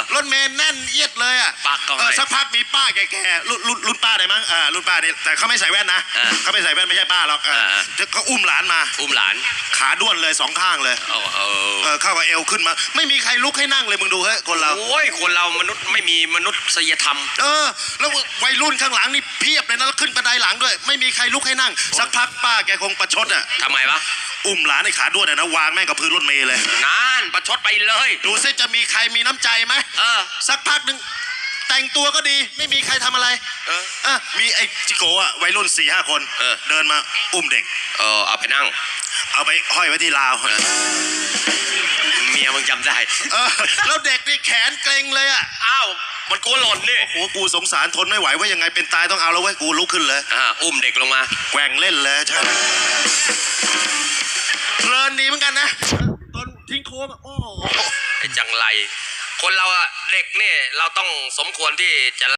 อรถเมล์แน่นเอียดเลยอะปักเข้าให้เออสักพักมีป้าแก่ๆรุ่นรุ่นรุ่นป้าได้มั้งอ่ารุ่นป้าเนี่ยแต่เขาไม่ใส่แว่นนะเออเขาไม่ใส่แว่นไม่ใช่ป้าหรอกเออเออเดี๋ยวเขาอุ้มหลานมา อุ้มหลานขาด้วนเลยสองข้างเลยเอาเอาเออเข้ากับเอวขึ้นมา ไม่มีใครลุกให้นั่งเลยมึงดูเฮ้ยคนเรา โอ้ยคนเรามนุษย์ไม่มีมนุษยธรรม เออแล้ววัยรุ่นข้างหลังนี่เพียบเลยนะแล้วขึ้นบันไดหลังด้วย ไม่มีใครลุกให้นั่ง สักพักป้าแกคงประชดอะทำไมวะ อุ้มหลานในขาด้วนอะนะวางแม่งกับพื้นรถเมล์เลย นานประชดไปเลย ดูซิจะมีใครมีน้ำใจไหมเออ สักพักหนึ่งแต่งตัวก็ดีไม่มีใครทำอะไรเอออะมีไอ้จิโกะวัยรุ่นสี่ห้าคนเออเดินมาอุ้มเด็ก เออเอาไปนั่ง เอาไปห้อยไว้ที่ราว เมียมึงจำได้ เออแล้วเด็กนี่แขนเกร็งเลยอะอ้าว มันกลัวหล่นนี่โอ้กูสงสารทนไม่ไหวว่ายังไงเป็นตายต้องเอาแล้วเว้ยกูลุกขึ้นเลย อ่าอุ้มเด็กลงมา แกว่งเล่นเลยใช่เพลิ นดีเหมือนกันนะ ตอนทิ้งโค้งโอ้โห เป็นจังไร คนเราอะเด็กเนี่ยเราต้องสมควรที่จะ